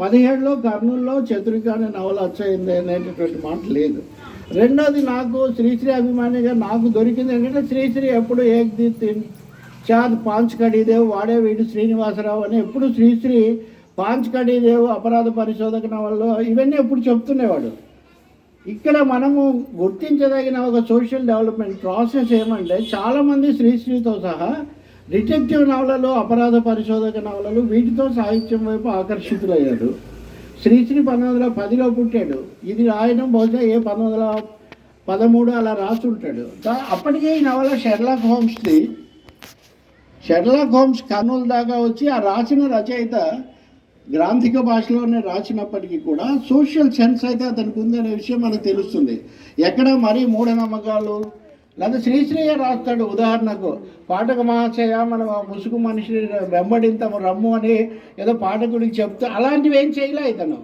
పదిహేడులో కర్నూలులో చతురికాని నవల వచ్చయింది అనేటటువంటి మాట లేదు. రెండోది నాకు శ్రీశ్రీ అభిమానిగా నాకు దొరికింది ఏంటంటే శ్రీశ్రీ ఎప్పుడు ఏక్ దీప్తి చార్ పాంచ్ కడీదేవ్ వాడే వీడు శ్రీనివాసరావు అని ఎప్పుడు శ్రీశ్రీ పాంచ్ కడీదేవ్ అపరాధ పరిశోధక నవల్లో ఇవన్నీ ఎప్పుడు చెప్తుండేవాడు. ఇక్కడ మనము గుర్తించదగిన ఒక సోషల్ డెవలప్మెంట్ ప్రాసెస్ ఏమంటే చాలామంది శ్రీశ్రీతో సహా డిటెక్టివ్ నవలలు అపరాధ పరిశోధక నవలలు వీటితో సాహిత్యం వైపు ఆకర్షితులయ్యాడు. శ్రీశ్రీ పంతొమ్మిది వందల పదిలో పుట్టాడు. ఇది రాయడం బహుశా ఏ పంతొమ్మిది వందల పదమూడు అలా రాసి ఉంటాడు అప్పటికే ఈ నవల షెర్లాక్ హోమ్స్ది. షెర్లాక్ హోమ్స్ కర్నూలు దాకా వచ్చి ఆ రాసిన రచయిత గ్రాంధిక భాషలోనే రాసినప్పటికీ కూడా సోషల్ సెన్స్ అయితే అతనికి ఉందనే విషయం మనకు తెలుస్తుంది. ఎక్కడ మరీ మూఢనమ్మకాలు లేదా శ్రీశ్రీయ రాస్తాడు ఉదాహరణకు. పాఠక మహాశయ మనం ముసుగు మనిషి వెంబడింతము రమ్ము అని ఏదో పాఠకుడికి చెప్తూ అలాంటివి ఏం చేయలే ఇతను.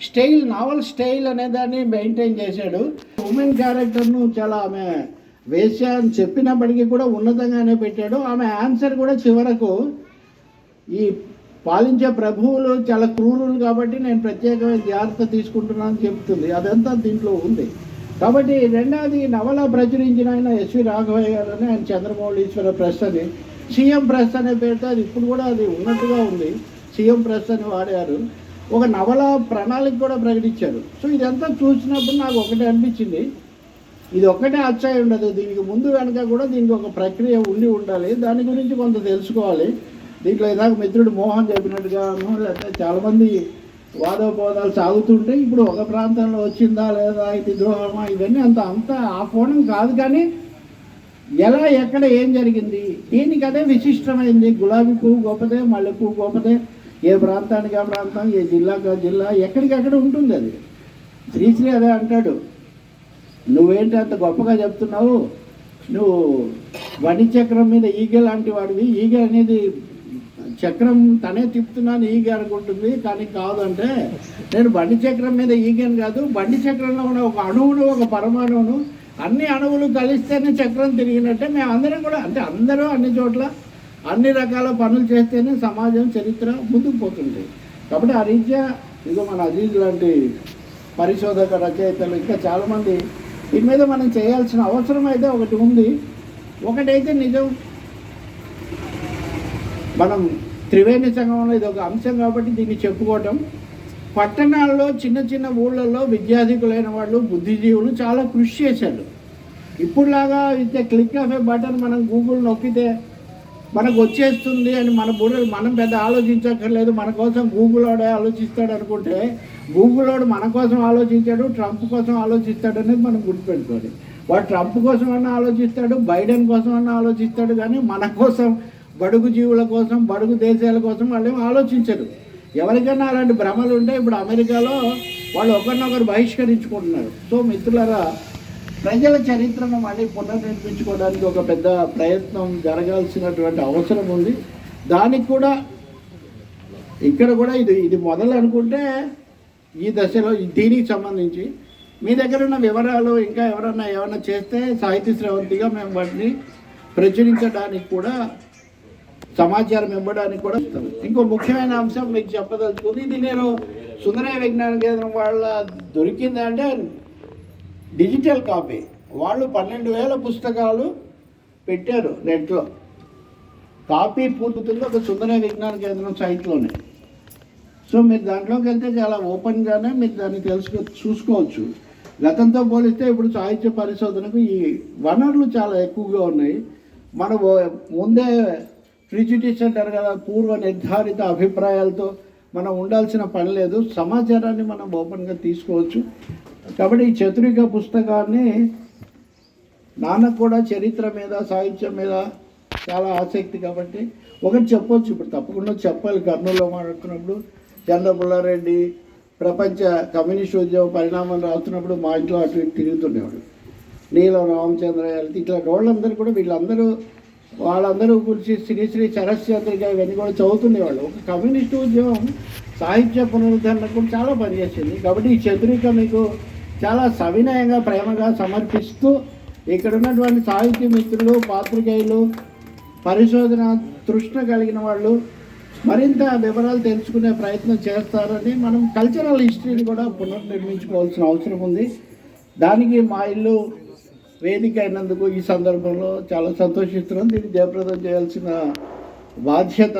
స్టైల్ నావల్ స్టైల్ అనే దాన్ని మెయింటైన్ చేశాడు. ఉమెన్ క్యారెక్టర్ను చాలా ఆమె వేశ్య అని చెప్పినప్పటికీ కూడా ఉన్నతంగానే పెట్టాడు. ఆమె ఆన్సర్ కూడా చివరకు ఈ పాలించే ప్రభువులు చాలా క్రూరులు కాబట్టి నేను ప్రత్యేకమైన జాగ్రత్త తీసుకుంటున్నాను చెప్తుంది. అదంతా దీంట్లో ఉంది. కాబట్టి రెండవది నవల ప్రచురించిన ఆయన ఎస్వి రాఘవయ్య గారు అని ఆయన చంద్రమౌళీశ్వర ప్రెస్ అని. సీఎం ప్రెస్ అనే పేరుతో అది ఇప్పుడు కూడా అది ఉన్నట్టుగా ఉంది. సీఎం ప్రెస్ అని వాడారు. ఒక నవల ప్రణాళిక కూడా ప్రకటించారు. సో ఇదంతా చూసినప్పుడు నాకు ఒకటే అనిపించింది. ఇది ఒక్కటే అచ్చాయి ఉండదు. దీనికి ముందు వెనక కూడా దీనికి ఒక ప్రక్రియ ఉండి ఉండాలి. దాని గురించి కొంత తెలుసుకోవాలి. దీంట్లో ఇందాక మిత్రుడు మోహన్ చెప్పినట్టుగాను లేకపోతే చాలామంది వాదోపోదాలు సాగుతుంటే ఇప్పుడు ఒక ప్రాంతంలో వచ్చిందా లేదా ఇది ద్రోహమా ఇవన్నీ అంత అంత ఆ కోణం కాదు కానీ ఎలా ఎక్కడ ఏం జరిగింది? దీనికి అదే విశిష్టమైంది. గులాబీ పువ్వు గొప్పదే మల్లె పువ్వు గొప్పదే. ఏ ప్రాంతానికి ఆ ప్రాంతం ఏ జిల్లాకు జిల్లా ఎక్కడికక్కడ ఉంటుంది అది. శ్రీశ్రీ అదే అంటాడు. నువ్వేంటి అంత గొప్పగా చెప్తున్నావు? నువ్వు వణి చక్రం మీద ఈగ లాంటి వాడివి. ఈగ అనేది చక్రం తనే తిప్పుతున్నాను ఈగ అనుకుంటుంది కానీ కాదు అంటే నేను బండి చక్రం మీద ఈగని కాదు బండి చక్రంలో ఉన్న ఒక అణువును ఒక పరమాణువును అన్ని అణువులు కలిస్తేనే చక్రం తిరిగినట్టే మేము అందరం కూడా అంటే అందరూ అన్ని చోట్ల అన్ని రకాల పనులు చేస్తేనే సమాజం చరిత్ర ముందుకు పోతుంది. కాబట్టి ఆ రీత్యా ఇదిగో మన అజీజ్ లాంటి పరిశోధక రచయితలు ఇంకా చాలామంది దీని మీద మనం చేయాల్సిన అవసరం అయితే ఒకటి ఉంది. ఒకటైతే నిజం మనం త్రివేణి సంఘంలో ఇది ఒక అంశం కాబట్టి దీన్ని చెప్పుకోవటం. పట్టణాల్లో చిన్న చిన్న ఊళ్ళల్లో విద్యాధికులైన వాళ్ళు బుద్ధిజీవులు చాలా కృషి చేశారు. ఇప్పుడులాగా అయితే క్లిక్ ఆఫ్ ఏ బటన్ మనం గూగుల్ నొక్కితే మనకు వచ్చేస్తుంది అని మన బుర్రలు మనం పెద్ద ఆలోచించక్కర్లేదు. మన కోసం గూగుల్ వాడే ఆలోచిస్తాడు అనుకుంటే గూగుల్ వాడు మన కోసం ఆలోచించాడు ట్రంప్ కోసం ఆలోచిస్తాడు అనేది మనం గుర్తుపెట్టుకోవాలి. వాడు ట్రంప్ కోసం అన్నా ఆలోచిస్తాడు బైడెన్ కోసం అన్నా ఆలోచిస్తాడు కానీ మన కోసం బడుగు జీవుల కోసం బడుగు దేశాల కోసం వాళ్ళు ఏమి ఆలోచించరు. ఎవరికైనా అలాంటి భ్రమలు ఉంటే ఇప్పుడు అమెరికాలో వాళ్ళు ఒకరినొకరు బహిష్కరించుకుంటున్నారు. సో మిత్రులరా ప్రజల చరిత్రను మళ్ళీ పునర్నిర్మించుకోవడానికి ఒక పెద్ద ప్రయత్నం జరగాల్సినటువంటి అవసరం ఉంది. దానికి కూడా ఇక్కడ కూడా ఇది ఇది మొదలు అనుకుంటే ఈ దశలో దీనికి సంబంధించి మీ దగ్గర ఉన్న వివరాలు ఇంకా ఎవరన్నా ఏమైనా చేస్తే సాహిత్య స్రవంతిగా మేము వాటిని ప్రచురించడానికి కూడా సమాచారం ఇవ్వడానికి కూడా ఇంకో ముఖ్యమైన అంశం మీకు చెప్పదలుచుకుంది ఇది నేను సుందరయ్య విజ్ఞాన కేంద్రం వాళ్ళ దొరికింది అంటే డిజిటల్ కాపీ. వాళ్ళు పన్నెండు వేల పుస్తకాలు పెట్టారు నెట్లో. కాపీ పూర్తుంది ఒక సుందరయ్య విజ్ఞాన కేంద్రం సైట్లోనే. సో మీరు దాంట్లోకి వెళ్తే చాలా ఓపెన్గానే మీరు దాన్ని తెలుసుకో చూసుకోవచ్చు. గతంతో పోలిస్తే ఇప్పుడు సాహిత్య పరిశోధనకు ఈ వనరులు చాలా ఎక్కువగా ఉన్నాయి. మన ముందే ప్రిజుడిస్ అంటారు కదా పూర్వ నిర్ధారిత అభిప్రాయాలతో మనం ఉండాల్సిన పని లేదు. సమాచారాన్ని మనం ఓపెన్గా తీసుకోవచ్చు. కాబట్టి ఈ చతురిక పుస్తకాన్ని నాన్న కూడా చరిత్ర మీద సాహిత్యం మీద చాలా ఆసక్తి కాబట్టి ఒకటి చెప్పొచ్చు. ఇప్పుడు తప్పకుండా చెప్పాలి. కర్నూలులో మాట్లాడుతున్నప్పుడు చంద్రపుల్లారెడ్డి ప్రపంచ కమ్యూనిస్ట్ ఉద్యమ పరిణామాలు రాస్తున్నప్పుడు మా ఇంట్లో అటు తిరుగుతుండేవాడు. నీలం రామచంద్ర ఇట్లా రోళ్ళందరూ కూడా వీళ్ళందరూ వాళ్ళందరూ గురించి శ్రీశ్రీ చరశ్చంద్రిక ఇవన్నీ కూడా చదువుతుండేవాళ్ళు ఒక కమ్యూనిస్ట్ ఉద్యమం సాహిత్య పునరుద్ధరణకు కూడా చాలా పనిచేసింది కాబట్టి ఈ చంద్రిక మీకు చాలా సవినయంగా ప్రేమగా సమర్పిస్తూ ఇక్కడ ఉన్నటువంటి సాహిత్య మిత్రులు పాత్రికేయులు పరిశోధన తృష్ణ కలిగిన వాళ్ళు మరింత వివరాలు తెలుసుకునే ప్రయత్నం చేస్తారని మనం కల్చరల్ హిస్టరీని కూడా పునర్నిర్మించుకోవాల్సిన అవసరం ఉంది. దానికి మా ఇల్లు వేదిక అయినందుకు ఈ సందర్భంలో చాలా సంతోషిస్తున్నాం. దీన్ని జయప్రదం చేయాల్సిన బాధ్యత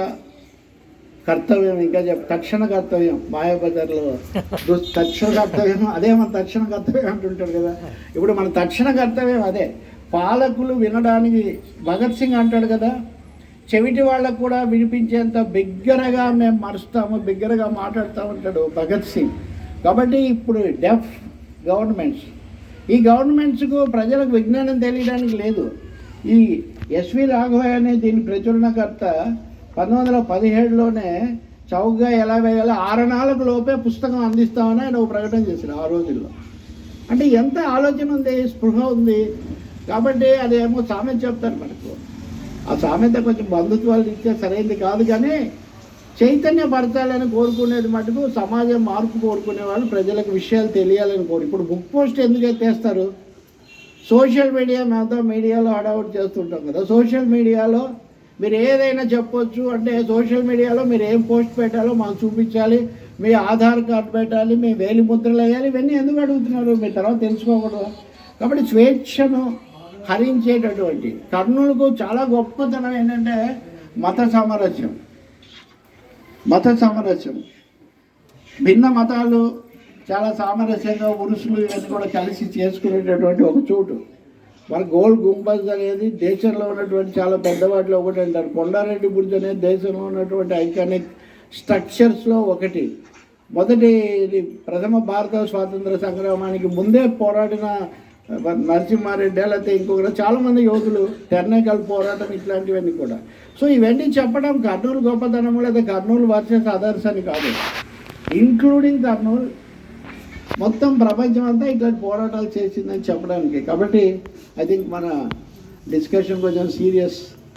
కర్తవ్యం ఇంకా చెప్ తక్షణ కర్తవ్యం మాయాబజార్లో తక్షణ కర్తవ్యం అదే మన తక్షణ కర్తవ్యం అంటుంటారు కదా. ఇప్పుడు మన తక్షణ కర్తవ్యం అదే. పాలకులు వినడానికి భగత్ సింగ్ అంటాడు కదా చెవిటి వాళ్ళకు కూడా వినిపించేంత బిగ్గరగా మేము మరుస్తాము బిగ్గరగా మాట్లాడుతామంటాడు భగత్ సింగ్. కాబట్టి ఇప్పుడు డెఫ్ గవర్నమెంట్స్ ఈ గవర్నమెంట్స్కు ప్రజలకు విజ్ఞానం తెలియడానికి లేదు. ఈ ఎస్వి రాఘవయ్య అనే దీని ప్రచురణకర్త పంతొమ్మిది వందల పదిహేడులోనే చౌకగా ఎలా వేయాలో ఆరునాళ్ళకు లోపే పుస్తకం అందిస్తామని ఆయన ఒక ప్రకటన చేశారు ఆ రోజుల్లో. అంటే ఎంత ఆలోచన ఉంది స్పృహ ఉంది? కాబట్టి అదేమో సామెత చెప్తారు మనకు. ఆ సామెత కొంచెం బంధుత్వాలు ఇచ్చే సరైనది కాదు కానీ చైతన్య పడతాలని కోరుకునేది మటుకు సమాజం మార్పు కోరుకునే వాళ్ళు ప్రజలకు విషయాలు తెలియాలని కోరు. ఇప్పుడు బుక్ పోస్ట్ ఎందుకు ఎత్తేస్తారు? సోషల్ మీడియా మేమంతా మీడియాలో హడావుడి చేస్తుంటాం కదా. సోషల్ మీడియాలో మీరు ఏదైనా చెప్పొచ్చు అంటే సోషల్ మీడియాలో మీరు ఏం పోస్ట్ పెట్టాలో మాకు చూపించాలి మీ ఆధార్ కార్డు పెట్టాలి మీ వేలి ముద్రలు వేయాలి ఇవన్నీ ఎందుకు అడుగుతున్నారు? మీ తర్వాత తెలుసుకోకూడదు? కాబట్టి స్వేచ్ఛను హరించేటటువంటి కర్నూలుకు చాలా గొప్పతనం ఏంటంటే మత సామరస్యం. మత సామరస్యం. భిన్న మతాలు చాలా సామరస్యంగా ఉరుసులు ఇవన్నీ కూడా కలిసి చేసుకునేటటువంటి ఒక చోటు. మన గోల్ గుంబజ్ అనేది దేశంలో ఉన్నటువంటి చాలా పెద్ద వాటిలో ఒకటి అంటారు. కొండారెడ్డి బుర్జ్ అనేది దేశంలో ఉన్నటువంటి ఐకానిక్ స్ట్రక్చర్స్లో ఒకటి. మొదటి ఇది ప్రథమ భారత స్వాతంత్ర సంగ్రామానికి ముందే పోరాడిన నరసింహారెడ్డి లేకపోతే ఇంకొకరు చాలామంది యోధులు టెర్నేకల్ పోరాటం ఇట్లాంటివన్నీ కూడా. సో ఇవన్నీ చెప్పడం కర్నూలు గొప్పతనం లేదా కర్నూలు వర్సెస్ అదర్స్ అని కాదు. ఇంక్లూడింగ్ కర్నూలు మొత్తం ప్రపంచం అంతా ఇట్లాంటి పోరాటాలు చేసిందని చెప్పడానికి. కాబట్టి ఐ థింక్ మన డిస్కషన్ కొంచెం సీరియస్